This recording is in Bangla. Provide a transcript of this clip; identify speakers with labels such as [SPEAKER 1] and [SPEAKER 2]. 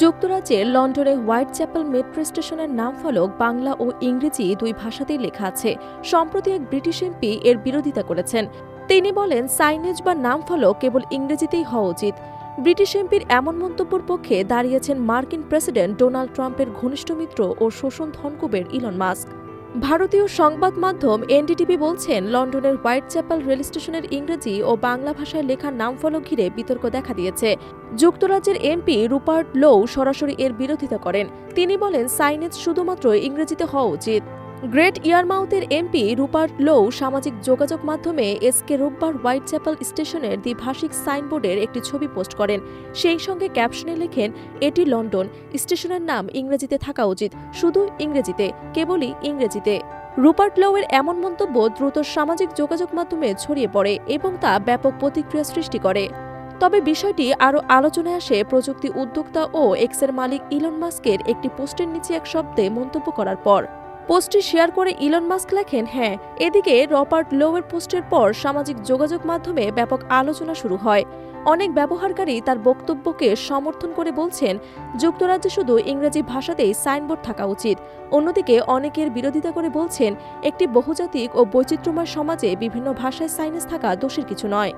[SPEAKER 1] যুক্তরাজ্যের লন্ডনে হোয়াইট চ্যাপেল মেট্রো স্টেশনের নাম ফলক বাংলা ও ইংরেজি দুই ভাষাতেই লেখা আছে। সম্প্রতি এক ব্রিটিশ এমপি এর বিরোধিতা করেছেন। তিনি বলেন, সাইনেজ বা নাম ফলক কেবল ইংরেজিতেই হওয়া উচিত। ব্রিটিশ এমপির এমন মন্তব্যের পক্ষে দাঁড়িয়েছেন মার্কিন প্রেসিডেন্ট ডোনাল্ড ট্রাম্পের ঘনিষ্ঠ মিত্র ও শোষণ ধনকুবের ইলন মাস্ক। ভারতীয় সংবাদ মাধ্যম এনডিটিভি বলছেন, লন্ডনের হোয়াইট চ্যাপেল রেল স্টেশনের ইংরেজি ও বাংলা ভাষায় লেখার নাম নামফলক ঘিরে বিতর্ক দেখা দিয়েছে। যুক্তরাজ্যের এমপি রুপার্ট লো সরাসরি এর বিরোধিতা করেন। তিনি বলেন, সাইনেজ শুধুমাত্র ইংরেজিতে হওয়া উচিত। গ্রেট ইয়ারমাউথের এমপি রুপার্ট লোউ সামাজিক যোগাযোগ মাধ্যমে এসকে রোববার হোয়াইট চ্যাপেল স্টেশনের দ্বিভাষিক সাইনবোর্ডের একটি ছবি পোস্ট করেন। সেই সঙ্গে ক্যাপশনে লেখেন, এটি লন্ডন। স্টেশনের নাম ইংরেজিতে থাকা উচিত। শুধু ইংরেজিতে, কেবলই ইংরেজিতে। রুপার্ট লোয়ের এমন মন্তব্য দ্রুত সামাজিক যোগাযোগ মাধ্যমে ছড়িয়ে পড়ে এবং তা ব্যাপক প্রতিক্রিয়া সৃষ্টি করে। তবে বিষয়টি আরও আলোচনায় আসে, প্রযুক্তি উদ্যোক্তা ও এক্সের মালিক ইলন মাস্কের একটি পোস্টের নিচে এক শব্দে মন্তব্য করার পর। পোস্টটি শেয়ার করে ইলন মাস্ক লেখেন হ্যাঁ এদিকে রবার্ট লোয়ের পোস্টের পর সামাজিক যোগাযোগ মাধ্যমে ব্যাপক আলোচনা শুরু হয়। অনেক ব্যবহারকারী তার বক্তব্যকে সমর্থন করে বলছেন, যুক্তরাজ্যে শুধু ইংরেজি ভাষাতেই সাইনবোর্ড থাকা উচিত। অন্যদিকে অনেকের বিরোধিতা করে বলছেন, একটি বহুজাতিক ও বৈচিত্র্যময় সমাজে বিভিন্ন ভাষায় সাইনেজ থাকা দোষের কিছু নয়।